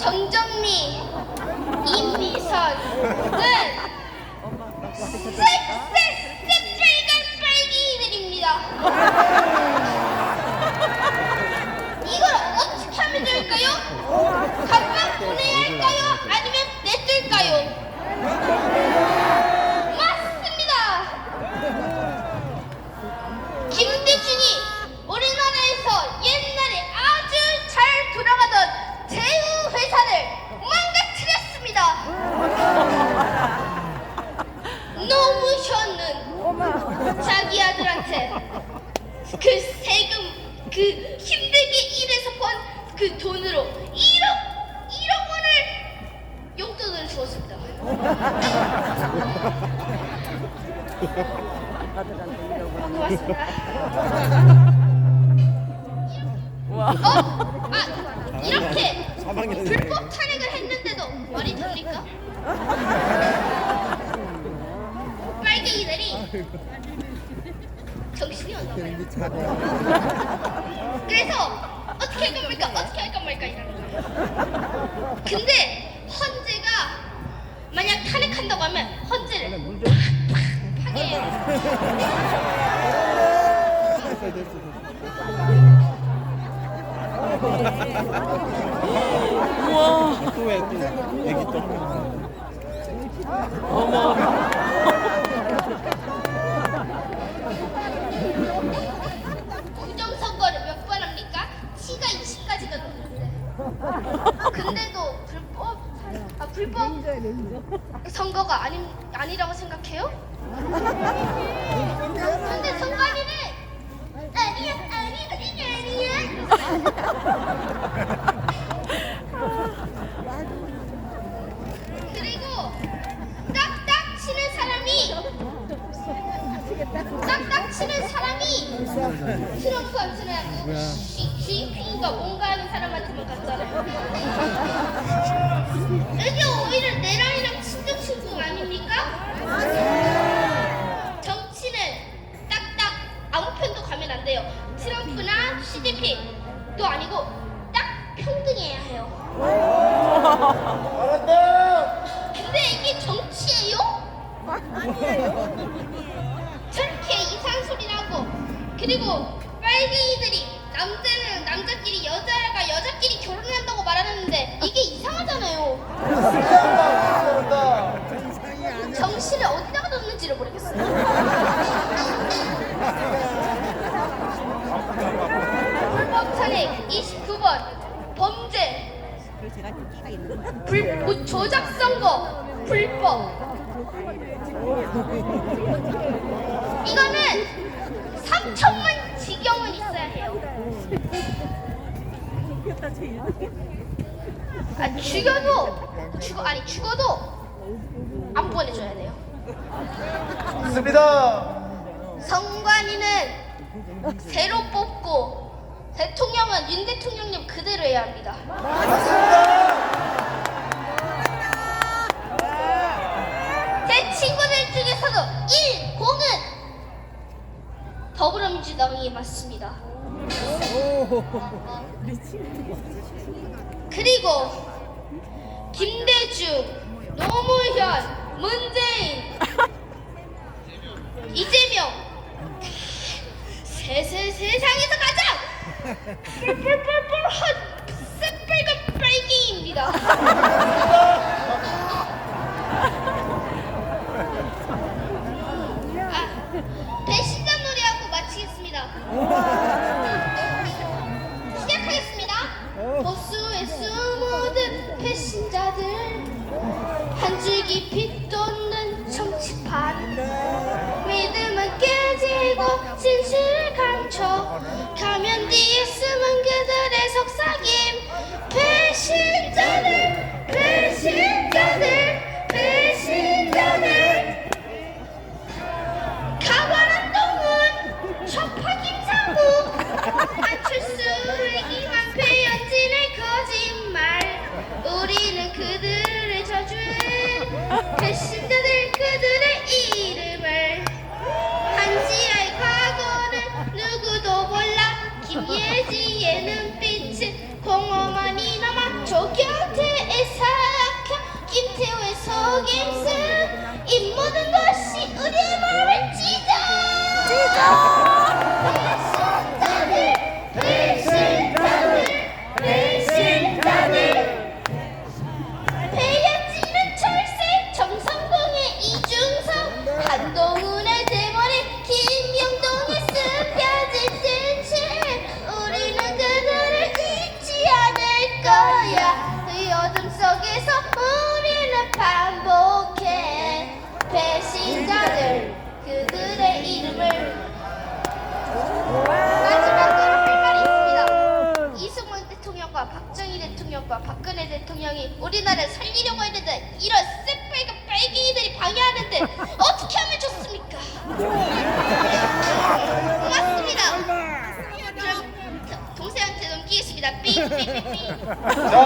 정정미, 임미선은 쎄쎄쎄 빨간 빨기들입니다. 자기 아들한테 그 세금 그 힘들게 일해서 번 그 돈으로 1억 1억 원을 용돈을 주었습니다. 고맙습니다. 어? 아 이렇게 불법 탄핵을 했는데도 말이 됩니까? 빨갱이들이 정신이 없나 봐요. 그래서 어떻게 할 겁니까? 어떻게 할 겁니까? 이러는 거예요. 근데 헌재가 만약 탄핵한다고 하면 헌재를 파괴해요. 또왜 또 애기 또 부정선거를 몇 번 합니까? 치가 20까지가 넘는데. 근데도 불법 아 불법 선거가 아니 아니라고 생각해요? 근데 선관위는 아니야 아니야 아니야 아니야. 그리고 딱딱 치는 사람이 딱딱 치는 사람이 트럼프 같은 GP가 뭔가 하는 사람한테만 갔잖아요. 이게 오히려 내랑이랑 친구 친구 아닙니까? 정치는 딱딱 아무 편도 가면 안 돼요. 트럼프나 CDP도 아니고 딱 평등해야 해요. 근데 이게 정치예요? 나고 그리고 빨갱이들이 남자는 남자끼리 여자가 여자끼리 결혼한다고 말하는데 이게 이상하잖아요. 정신을 어디다가 뒀는지를 모르겠어요. 불법 탄핵 29번 범죄 불, 뭐 조작 선거 불법 이거는 3 천만 지경은 있어야 해요. 아 죽여도 죽어 아니 죽어도 안 보내줘야 돼요. 있습니다. 선관위는 새로 뽑고 대통령은 윤 대통령님 그대로 해야 합니다. 제 친구들 중에서도 1공은 더불어 민주당이 맞습니다. 그리고 김대중, 노무현, 문재인, 이재명 세 세 세상에서 가장 뿔뿔뿔뿔한 새빨간 빨갱이입니다. 아, 배신 어? எனும் no.